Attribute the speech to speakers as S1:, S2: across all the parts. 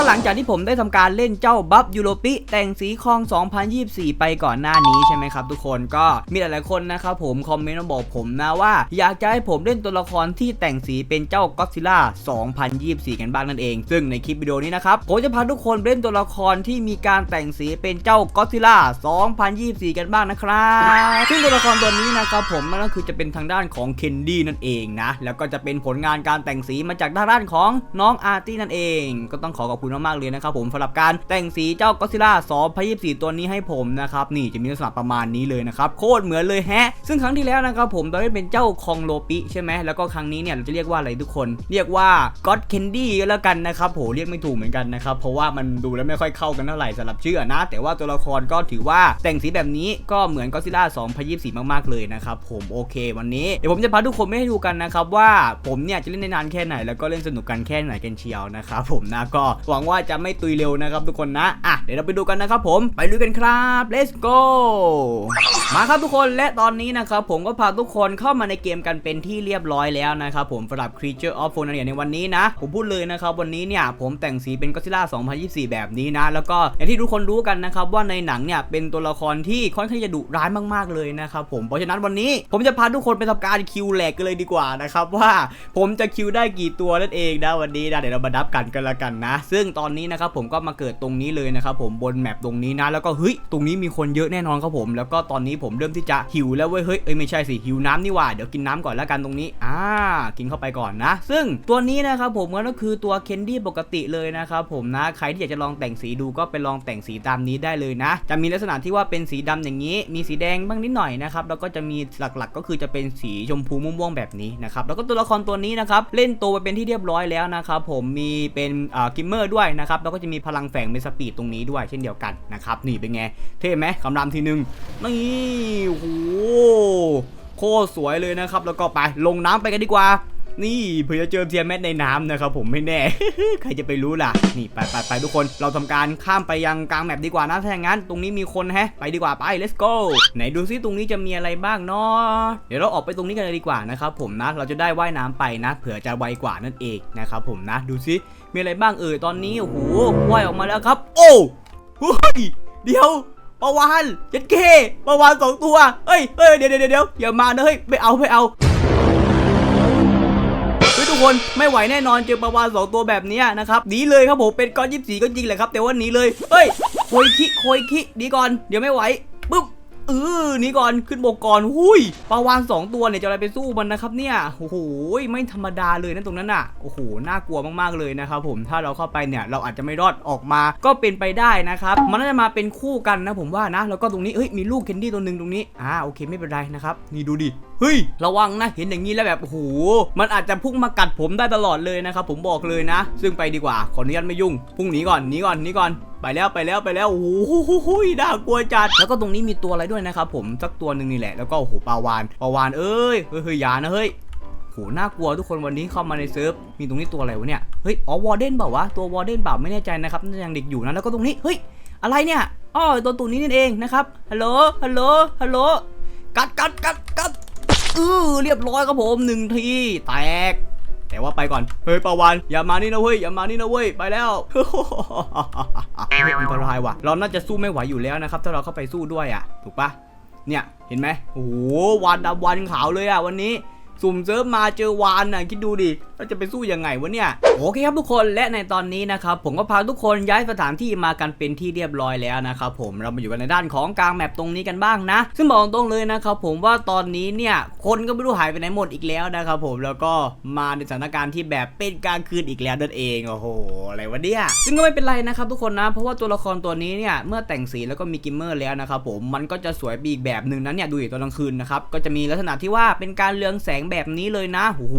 S1: ็หลังจากที่ผมได้ทำการเล่นเจ้าบัฟยูโรปิแต่งสีคอง 2024 ไปก่อนหน้านี้ใช่ไหมครับทุกคนก็มีหลายๆคนนะครับผมคอมเมนต์มาบอกผมนะว่า อยากจะให้ผมเล่นตัวละครที่แต่งสีเป็นเจ้าก็ซิล่า 2024 กันบ้างนั่นเอง ซึ่งในคลิปวิดีโอนี้นะครับผมจะพาทุกคนเล่นตัวละครที่มีการแต่งสีเป็นเจ้าก็ซิล่า 2024 กันบ้างนะครับซึ่งตัวละครตัวนี้นะครับผมมันก็คือจะเป็นทางด้านของเคนดี้นั่นเองนะแล้วก็จะเป็นผลงานการแต่งสีมาจากทางด้านของน้องอาร์ตี้นั่นเอง ก็ต้องขอขอบคุณมากๆเลยนะครับผมสำหรับการแต่งสีเจ้าก็ซิล่า2024ตัวนี้ให้ผมนะครับนี่จะมีลักษณะประมาณนี้เลยนะครับโคตรเหมือนเลยแฮะ ซึ่งครั้งที่แล้วนะครับผมเราได้เป็นเจ้าคองโลปิใช่ไหมแล้วก็ครั้งนี้เนี่ยเราจะเรียกว่าอะไรทุกคน เรียกว่าก็อดเคนดี้ก็แล้วกันนะครับโหเรียกไม่ถูกเหมือนกันนะครับเพราะว่ามันดูแล้วไม่ค่อยเข้ากันเท่าไหร่สำหรับชื่อนะ แต่ว่าตัวละครก็ถือว่าแต่งสีแบบนี้ก็เหมือนก็ซิล่า2024มากๆเลยนะครับผมโอเค วันนี้เดี๋ยวผมจะพาทุกคนไม่ให้ดูกันนะครับว่าผมเนี่ยจะเล่นได้นานแค่ไหน แล้วก็เล่นสนุกกันแค่ไหนกันเชียวนะครับผมนะก็หวังว่าจะไม่ตุยเร็วนะครับทุกคนนะอะเดี๋ยวเราไปดูกันนะครับผมไปดูกันครับ let's go มาครับทุกคนและตอนนี้นะครับผมก็พาทุกคนเข้ามาในเกมกันเป็นที่เรียบร้อยแล้วนะครับผมสำหรับ Creature of p h o n a ในวันนี้นะ ผมพูดเลยนะครับวันนี้เนี่ยผมแต่งสีเป็น Godzilla 2024 แบบนี้นะ แล้วก็อย่างที่ทุกคนรู้กันนะครับว่าในหนังเนี่ยเป็นตัวละครที่ค่อนข้างจะดุร้ายมากๆเลยนะครับผมเพราะฉะนั้นวันนี้ผมจะพาทุกคนไปทำการคิวแหลกกันเลยดีกว่านะครับว่าผมจะคิวได้กี่ตัวนั่นเองนะวันนี้นะเดี๋ยวเรามาดับกันกันละกันนะซึ่งตอนนี้นะครับผมก็มาเกิดตรงนี้เลยนะครับผมบนแมปตรงนี้นะแล้วก็เฮ้ยตรงนี้มีคนเยอะแน่นอนครับผม แล้วก็ตอนนี้ผมเริ่มที่จะหิวแล้วเว้ยเฮ้ยเอ้ยไม่ใช่สิหิวน้ำนี่หว่าเดี๋ยวกินน้ำก่อนแล้วกันตรงนี้อ่ากินเข้าไปก่อนนะ ซึ่งตัวนี้นะครับผมก็คือตัวเคนดี้ปกติเลยนะครับผมนะใครที่อยากจะลองแต่งสีดูก็ไปลองแต่งสีตามนี้ได้เลยนะ จะมีลักษณะที่ว่าเป็นสีดำอย่างนี้ มีสีแดงบ้างนิดหน่อยนะครับแล้วก็จะมีหลักๆ ก็คือจะเป็นสีชมพูม่วงๆแบบนี้นะครับแล้วก็ตัวละครตัวนี้นะครับเล่นตัวไปเป็นที่เรียบร้อยแล้วนะครับผมมีเป็นอ่ากิมเมอร์ด้วยนะครับแล้วก็จะมีพลังแฝงเป็นสปีดตรงนี้ด้วยเช่นเดียวกันนะครับนี่เป็นไงเท่ไหมคำรามทีหนึ่งนี่โอ้โหโคตรสวยเลยนะครับแล้วก็ไปลงน้ำไปกันดีกว่า นี่เผื่อจะเจอเทียนแมทในน้ำนะครับผมไม่แน่ ใครจะไปรู้ล่ะ นี่ไปไปไปทุกคนเราทำการข้ามไปยังกลางแมปดีกว่านะถ้าอย่างนั้น ตรงนี้มีคนแฮะ ไปดีกว่าไป let's go ไหนดูซิตรงนี้จะมีอะไรบ้างเนาะเดี๋ยวเราออกไปตรงนี้กันเลยดีกว่านะครับผมนะเราจะได้ว่ายน้ำไปนะ เผื่อจะไวกว่านั่นเองนะครับผมนะดูซิมีอะไรบ้างเอ่ยตอนนี้โอ้โหว่ายออกมาแล้วครับ โอ้เฮ้ยเดี๋ยวปลาวานเจ็ดเคปลาวานสองตัวเฮ้ยเฮ้ยเดี๋ยวเดี๋ยวเดี๋ยวอย่ามานะเฮ้ยไม่เอาไม่เอา ทุกคนไม่ไหวแน่นอนเจอปลาวาสองตัวแบบนี้นะครับหนีเลยครับผมเป็นก้อนยี่สีก็จริงแหละครับ แต่ว่าหนีเลยเฮ้ยโคยคิโคยคิหนีก่อนเดี๋ยวไม่ไหวปึ๊บเออหนีก่อนขึ้นบกก่อนหุยปลาวานสองตัวเนี่ยจะอะไรไปสู้มันนะครับเนี่ยโอ้โหไม่ธรรมดาเลยนะตรงนั้นอะโอ้โหน่ากลัวมากๆเลยนะครับผมถ้าเราเข้าไปเนี่ยเราอาจจะไม่รอดออกมาก็เป็นไปได้นะครับมันน่าจะมาเป็นคู่กันนะผมว่านะแล้วก็ตรงนี้เอ้ยมีลูกเคนดี้ตัวหนึ่งตรงนี้อ่าโอเคไม่เป็นไรนะครับนี่ดูดิ เฮ้ยระวังนะเห็นอย่างนี้แล้วแบบโอ้โหมันอาจจะพุ่งมากัดผมได้ตลอดเลยนะครับผมบอกเลยนะ ซึ่งไปดีกว่าขออนุญาตไม่ยุ่งพุ่งหนีก่อนหนีก่อนหนีก่อนไปแล้วไปแล้วไปแล้วโอ้โหน่ากลัวจัดแล้วก็ตรงนี้มีตัวอะไรด้วยนะครับผมสักตัวหนึ่งนี่แหละแล้วก็โอ้โหปลาวานปลาวานเอ้ยเฮ้ยเฮ้ยอย่านะเฮ้ยโหน่ากลัวทุกคนวันนี้เข้ามาในเซิร์ฟมีตรงนี้ตัวอะไรวะเนี่ยเฮ้ยอ๋อวอร์เดนเปล่าวะตัววอร์เดนเปล่าไม่แน่ใจนะครับน่าจะยังเด็กอยู่นะแล้วก็ตรงนี้เฮ้ยอะไรเนี่ยอ๋อตัวตุ่นนี้นั่นเองนะครับฮัลโหลฮัลโหลฮัลโหลกัดกัดกัดกัด ออเรียบร้อยครับผมหนึ่งทีแตก แต่ว่าไปก่อน เฮ้ยปาวานอย่ามานี่นะเว้ยอย่ามานี่นะเว้ยไปแล้วเฮ้ยอันตรายว่ะ เราน่าจะสู้ไม่ไหวอยู่แล้วนะครับ ถ้าเราเข้าไปสู้ด้วยอะ ถูกปะเนี่ยเห็นไหมโอ้โหวานดำวานขาวเลยอะวันนี้ สุ่มเซิร์ฟมาเจอวานน่ะคิดดูดิ เราจะไปสู้ยังไงวะเนี่ย โอเคครับทุกคนและในตอนนี้นะครับผมก็พาทุกคนย้ายสถานที่มากันเป็นที่เรียบร้อยแล้วนะครับผมเรามาอยู่กันในด้านของกลางแมปตรงนี้กันบ้างนะ ซึ่งบอกตรงเลยนะครับผมว่าตอนนี้เนี่ยคนก็ไม่รู้หายไปไหนหมดอีกแล้วนะครับผมแล้วก็มาในสถานการณ์ที่แบบเป็นกลางคืนอีกแล้วนั่นเองโอ้โหอะไรวะเนี่ยซึ่งก็ไม่เป็นไรนะครับทุกคนนะ เพราะว่าตัวละครตัวนี้เนี่ยเมื่อแต่งสีแล้วก็มีกิมเมอร์แล้วนะครับผมมันก็จะสวยอีกแบบหนึ่งนั้นเนี่ยดูอยู่ตอนกลางคืนนะครับก็จะมีลักษณะที่ว่าเป็นการเรืองแสงแบบนี้เลยนะโอ้โห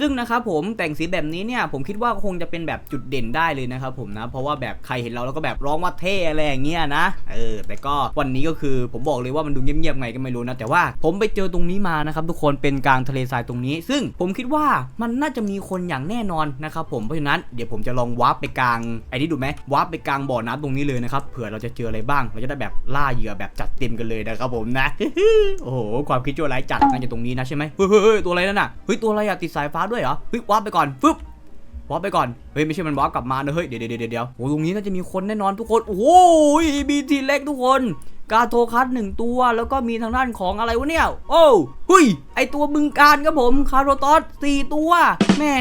S1: ซึ่งนะครับผมแต่งสีแบบนี้เนี่ยผมคิดว่าคงจะเป็นแบบจุดเด่นได้เลยนะครับผมนะเพราะว่าแบบใครเห็นเราแล้วก็แบบร้องว่าเท่อะไรอย่างเงี้ยนะเออแต่ก็วันนี้ก็คือผมบอกเลยว่ามันดูเงียบๆไงก็ไม่รู้นะแต่ว่าผมไปเจอตรงนี้มานะครับทุกคนเป็นกลางทะเลทรายตรงนี้ ซึ่งผมคิดว่ามันน่าจะมีคนอย่างแน่นอนนะครับผมเพราะฉะนั้นเดี๋ยวผมจะลองวาร์ปไปกลางไอ้นี่ดูไหมวาร์ปไปกลางบ่อน้ำตรงนี้เลยนะครับเผื่อเราจะเจออะไรบ้าง เราจะได้แบบล่าเหยื่อแบบจัดเต็มกันเลยนะครับผมนะโอ้โหความคิดชั่วร้ายจัดน่าจะตรงนี้นะใช่ไหมเฮ้ยเฮ้ยเฮ้ยตัวอะไรนั่นน่ะเฮ้ยตัวอะไรอะติดสายฟ้าด้วยเหรอเฮ้ยวาร์ปไปก่อนฟึบวาร์ปไปก่อน เฮ้ยไม่ใช่มันวาร์ปกลับมาเนะเฮ้ยเดี๋ยวเดี๋ยวเดี๋ยวเดี๋ยวโอ้ตรงนี้น่าจะมีคนแน่นอนทุกคน โอ้โหมีทีเล็กทุกคน กาโทคัสหนึ่งตัว แล้วก็มีทางด้านของอะไรวะเนี่ย โอ้ หุยไอตัวบึงการครับผมคาร์โรตอสสี่ตัวแหม่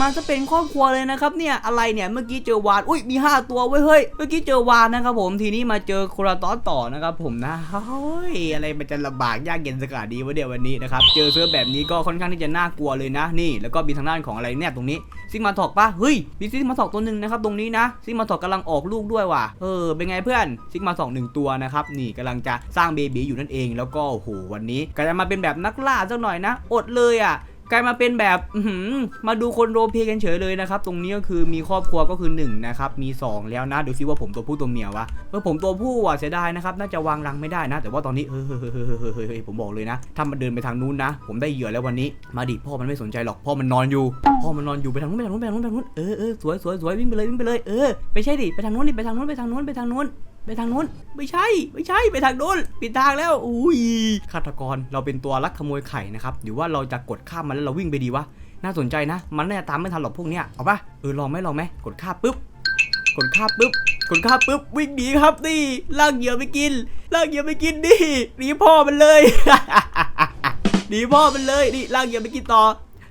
S1: มันจะเป็นครอบครัวเลยนะครับเนี่ยอะไรเนี่ยเมื่อกี้เจอวานอุ้ยมีห้าตัวเว้ยเฮ้ยเมื่อกี้เจอวานนะครับผมทีนี้มาเจอโคราตอสต่อนะครับผมนะเฮ้ยอะไรมันจะลำบากยากเย็นสกาดดีวะเดี๋ยววันนี้นะครับเจอเสื้อแบบนี้ก็ค่อนข้างที่จะน่ากลัวเลยนะนี่ แล้วก็มีทางด้านของอะไรเนี่ยตรงนี้ซิกมาถอกปะเฮ้ยมีซิกมาถอกตัวหนึ่งนะครับตรงนี้นะซิกมาถอกกำลังออกลูกด้วยว่ะเออเป็นไงเพื่อนซิกมาถอกหนึ่งตัวนะครับนี่กำลังจะสร้างเบบีอยู่นั่นเอง แล้วก็โอ้โหวันนี้กลายมาเป็นแบบนักล่าสักหน่อยนะ อดเลยอะกลายมาเป็นแบบมาดูคนโรเพกันเฉยเลยนะครับ ตรงนี้ก็คือมีครอบครัวก็คือ1นะครับ มี 2 แล้วนะ ดูซิว่าผมตัวผู้ตัวเมียวะเออผมตัวผู้อะเสียดายนะครับ น่าจะวางรังไม่ได้นะ แต่ว่าตอนนี้เออเฮ้ยเฮ้ยเฮ้ยเฮ้ยเฮ้ยเฮ้ยผมบอกเลยนะ ถ้ามันเดินไปทางนู้นนะ ผมได้เหยื่อแล้ววันนี้ มาดิพ่อมันไม่สนใจหรอก พ่อมันนอนอยู่ พ่อมันนอนอยู่ไปทางนู้นไปทางนู้นไปทางนู้นไปทางนู้น เออเออสวยสวยสวยวิ่งไปเลยวิ่งไปเลย เออ ไปใช่ดิ ไปทางนู้นดิ ไปทางนู้นไปทางนู้นไปทางนู้น ไปทางนู้น ไม่ใช่ ไม่ใช่ไปทางนู้นปิดทางแล้วอุ้ยฆาตกรเราเป็นตัวลักขโมยไข่นะครับหรือว่าเราจะกดข้ามมันแล้วเราวิ่งไปดีวะน่าสนใจนะ มันน่าจะตามไม่ทันหรอกพวกเนี้ยเอาปะเออลองไหมลองไหมกดข้ามปุ๊บกดข้ามปุ๊บกดข้ามปุ๊บวิ่งหนีครับนี่ลากเหยื่อไปกินลากเหยื่อไปกินดิหนีพ่อมันเลยหนีพ่อมันเลยนี่ลากเหยื่อไปกินต่อ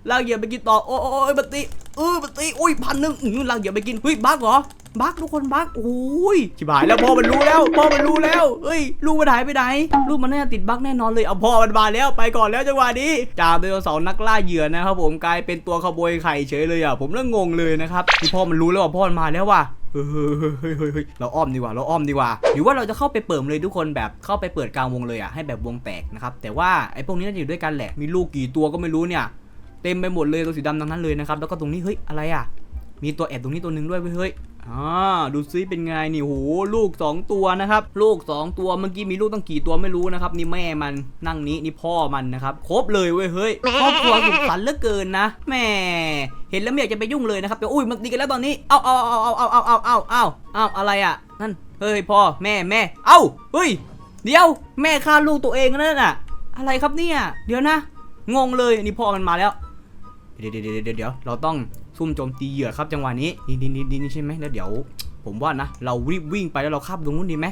S1: ลากเหยื่อไปกินต่อโอ้โอ้ยบัตติเออบัตติอุ้ยพันหนึ่งลากเหยื่อไปกินเฮ้ยบักเหรอ บักทุกคนบักโอ้ยชิบหายแล้วพ่อมันรู้แล้ว พ่อมันรู้แล้วเฮ้ยลูกมันหายไปไหนลูกมันน่าจะติดบักแน่นอนเลยเอาพ่อมันมาแล้วไปก่อนแล้วจังหวะนี้จากไดโนเสาร์นักล่าเหยื่อนะครับผมกลายเป็นตัวขโมยไข่เฉยเลยอะผมเริ่มงงเลยนะครับที่พ่อมันรู้แล้วว่าพ่อมันมาแล้วว่ะเฮ้ยเฮ้ยเฮ้ยเราอ้อมดีกว่า เราอ้อมดีกว่า หรือว่าเราจะเข้าไปเปิดเลยทุกคนแบบเข้าไปเปิดกลางวงเลยอะให้แบบวงแตกนะครับ แต่ว่าไอ้พวกนี้น่าจะอยู่ด้วยกันแหละ มีลูกกี่ตัวก็ไม่รู้เนี่ย เต็มไปหมดเลยตัวสีดำทั้งนั้นเลยนะครับ แล้วก็ตรงนี้เฮ้ยอะไรอะ มีตัวแอบตรงนี้ตัวหนึ่งด้วยเฮ้ย อ่าดูซิเป็นไงนี่โหลูก 2 ตัวนะครับ ลูก 2 ตัวเมื่อกี้มีลูกตั้งกี่ตัวไม่รู้นะครับ นี่แม่มันนั่งนี้นี่พ่อมันนะครับครบเลยเว้ยเฮ้ยครอบครัวสุขสันต์เหลือเกินนะแม่เห็นแล้วไม่อยากจะไปยุ่งเลยนะครับแต่อุ้ยมันดีกันแล้วตอนนี้เอาเอาเอาเอาเอาเอาเอาเอาเอาเอาอะไรอะนั่นเฮ้ยพ่อแม่แม่เอ้าเฮ้ยเดี๋ยวแม่ฆ่าลูกตัวเองนั่นน่ะ อะไรครับเนี่ยเดี๋ยวนะ งงเลยนี่พ่อมันมาแล้ว เดี๋ยวเดี๋ยวเดี๋ยวเดี๋ยวเดี๋ยวเราต้อง ซุ่มโจมตีเหยื่อครับจังหวะนี้นี่นี่นี่นี่ใช่ไหมแล้วเดี๋ยว ผมว่านะ เรารีบวิ่งไปแล้วเราข้ามตรงนู้นดีไหม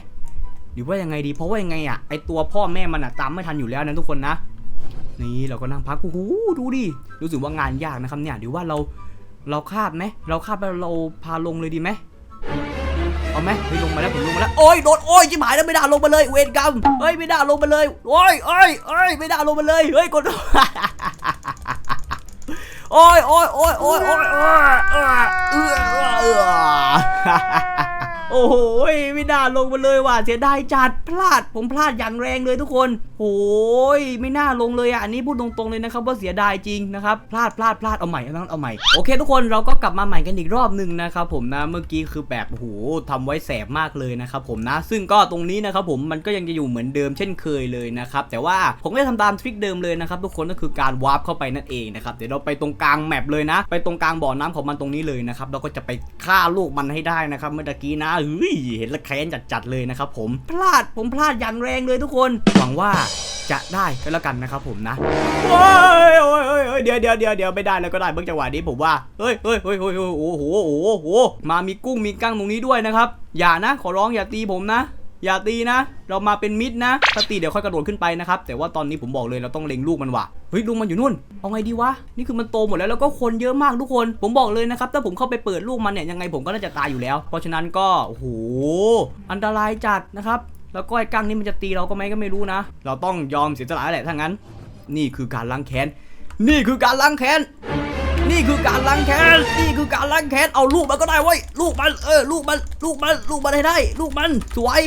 S1: หรือว่ายังไงดี เพราะว่ายังไงอะไอตัวพ่อแม่มันอะตามไม่ทันอยู่แล้วนะทุกคนนะ นี่เราก็นั่งพักโอ้โหดูดิรู้สึกว่างานยากนะครับเนี่ยหรือว่าเราเราคาบไหมเราคาบแล้วเราพาลงเลยดีไหมเอาไหมเฮ้ยลงมาแล้วผมลงมาแล้วโอ้ยโดนโอ้ยชิบหายแล้วไม่ได้ลงมาเลยเวรกรรมเฮ้ยไม่ได้ลงมาเลยโอ้ยโอ้ยโอ้ยไม่ได้ลงมาเลยเฮ้ยกด โอ้ยโอ้ยโอ้ยโอ้ยโอ้ยเออเออเออ โอ้โหไม่น่าลงมาเลยว่ะเสียดายจัดพลาดผมพลาดอย่างแรงเลยทุกคนโอ้ยไม่น่าลงเลยอะอันนี้พูดตรงๆเลยนะครับว่าเสียดายจริงนะครับพลาดพลาดพลาดเอาใหม่เอาต้องเอาใหม่โอเค ทุกคนเราก็กลับมาใหม่กันอีกรอบหนึ่งนะครับผมนะเมื่อกี้คือแบบโหทำไว้แสบมากเลยนะครับผมนะ ซึ่งก็ตรงนี้นะครับผมมันก็ยังจะอยู่เหมือนเดิมเช่นเคยเลยนะครับแต่ว่าผมก็จะทำตามทริคเดิมเลยนะครับทุกคนก็คือการวาร์ปเข้าไปนั่นเองนะครับเดี๋ยวเราไปตรงกลางแมปเลยนะ ไปตรงกลางบ่อน้ำของมันตรงนี้เลยนะครับเราก็จะไปฆ่าลูกมันให้ได้นะครับเมื่อกี้นะเฮ้ยเห็นแล้วแค้นจัดๆเลยนะครับผมพลาดผมพลาดอย่างแรงเลยทุกคนหวังว่าจะได้ก็แล้วกันนะครับผมนะโอ้ยโอ้ยโอ้ยเดี๋ยวเดี๋ยวเดี๋ยวเดี๋ยวไม่ได้แล้วก็ได้เบื้อจังหวะนี้ผมว่า เฮ้ยเฮ้ยเฮ้ยเฮ้ยเฮ้ยโอ้โหโอ้โหโอ้โห มามีกุ้งมีกั้งตรงนี้ด้วยนะครับ อย่านะขอร้องอย่าตีผมนะ อย่าตีนะ เรามาเป็นมิตรนะถ้าตีเดี๋ยวค่อยกระโดดขึ้นไปนะครับ แต่ว่าตอนนี้ผมบอกเลยเราต้องเล็งลูกมันว่ะเฮ้ยลูกมันอยู่นู่น เอาไงดีวะ นี่คือมันโตหมดแล้วแล้วก็คนเยอะมากทุกคน ผมบอกเลยนะครับ ถ้าผมเข้าไปเปิดลูกมันเนี่ยยังไงผมก็น่าจะตายอยู่แล้ว เพราะฉะนั้นก็โอ้โหอันตรายจัดนะครับ แล้วก็ไอ้กั้งนี่มันจะตีเราก็ไหมก็ไม่รู้นะ เราต้องยอมเสียสละแหละถ้างั้น นี่คือการล้างแค้น นี่คือการล้างแค้น นี่คือการล้างแค้นนี่คือการล้างแค้นเอาลูกมันก็ได้เว้ยลูกมันเออลูกมันลูกมันลูกมันให้ได้ ลูกมันสวย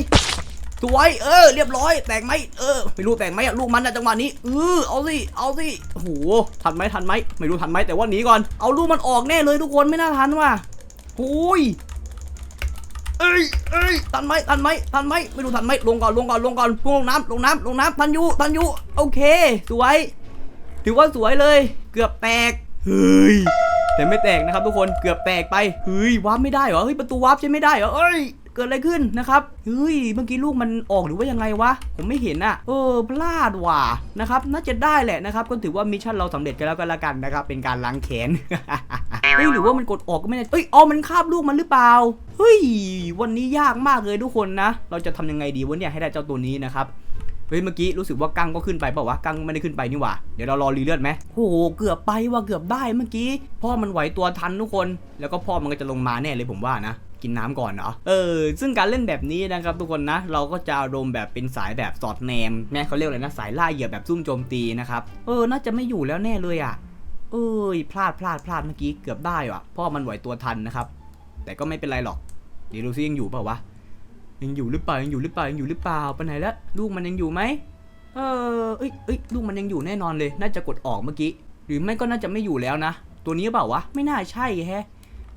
S1: สวยเออเรียบร้อยแตกไหมเออไม่รู้แตกไหมอะลูกมันอะจังหวะนี้เออเอาสิเอาสิโอ้โหทันไหมทันไหมไม่รู้ทันไหมแต่ว่าหนีก่อนเอาลูกมันออกแน่เลยทุกคนไม่น่าทันว่ะโอ้ยเอ้ยเอ้ยทันไหมทันไหมทันไหมไม่รู้ทันไหมลงก่อนลงก่อนลงก่อนลงน้ำลงน้ำลงน้ำทันอยู่ทันอยู่โอเค สวย ถือว่าสวยเลย เกือบแตก เฮ้ยแต่ไม่แตกนะครับทุกคนเกือบแตกไปเฮ้ยวาร์ปไม่ได้เหรอเฮ้ยประตูวาร์ปใช่ไม่ได้เหรอเอ้ยเกิดอะไรขึ้นนะครับ เฮ้ย เมื่อกี้ลูกมันออกหรือว่ายังไงวะ ผมไม่เห็นอะเออ พลาดว่ะนะครับ น่าจะได้แหละนะครับ ก็ถือว่ามิชชั่นเราสำเร็จกันแล้วกันละกันนะครับ เป็นการล้างแค้นเฮ้ยหรือว่ามันกดออกก็ไม่ได้เอ้ย อ๋อ มันคาบลูกมันหรือเปล่า เฮ้ย วันนี้ยากมากเลยทุกคนนะ เราจะทำยังไงดีวะเนี่ยให้ได้เจ้าตัวนี้นะครับ เฮ้ยเมื่อกี้รู้สึกว่ากังก็ขึ้นไปเปล่าวะกังไม่ได้ขึ้นไปนี่หว่าเดี๋ยวเรารอรีเลือดไหมโอ้โหเกือบไปว่ะเกือบได้เมื่อกี้พ่อมันไหวตัวทันทุกคน แล้วก็พ่อมันก็จะลงมาแน่เลยผมว่านะกินน้ำก่อนเนาะเออ ซึ่งการเล่นแบบนี้นะครับทุกคนนะ เราก็จะอารมณ์แบบเป็นสายแบบสอดแนมแม่เขาเรียกอะไรนะสายล่าเหยื่อแบบซุ่มโจมตีนะครับ เออ น่าจะไม่อยู่แล้วแน่เลยอะ เอ้ย พลาดพลาดพลาดเมื่อกี้เกือบได้ว่ะ พ่อมันไหวตัวทันนะครับ แต่ก็ไม่เป็นไรหรอกเดี๋ยวดูซิยังอยู่เปล่าวะ ยังอยู่หรือเปล่ายังอยู่หรือเปล่ายังอยู่หรือเปล่าไปไหนแล้วลูกมันยังอยู่ไหมเออเอ้ยเอ้ยลูกมันยังอยู่แน่นอนเลย น่าจะกดออกเมื่อกี้ หรือไม่ก็น่าจะไม่อยู่แล้วนะ ตัวนี้เปล่าวะ ไม่น่าใช่แฮะ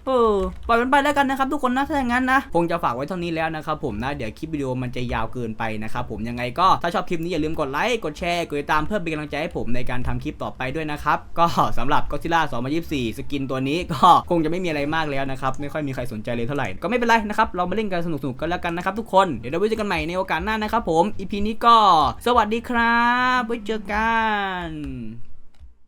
S1: เออปล่อยมันไปแล้วกันนะครับทุกคนนะถ้าอย่างนั้นนะคงจะฝากไว้เท่านี้แล้วนะครับผมนะเดี๋ยวคลิปวิดีโอมันจะยาวเกินไปนะครับผมยังไงก็ถ้าชอบคลิปนี้อย่าลืมกดไลค์กดแชร์กดติดตามเพื่อเป็นกำลังใจให้ผมในการทำคลิปต่อไปด้วยนะครับก็สำหรับก็ซิล่า2024 สกินตัวนี้ก็คงจะไม่มีอะไรมากแล้วนะครับไม่ค่อยมีใครสนใจเลยเท่าไหร่ก็ไม่เป็นไรนะครับเรามาเล่นกันสนุกๆกันแล้วกันนะครับทุกคนเดี๋ยวเราไว้เจอกันใหม่ในโอกาสหน้านะครับผม EP นี้ก็ สวัสดีครับไว้เจอกัน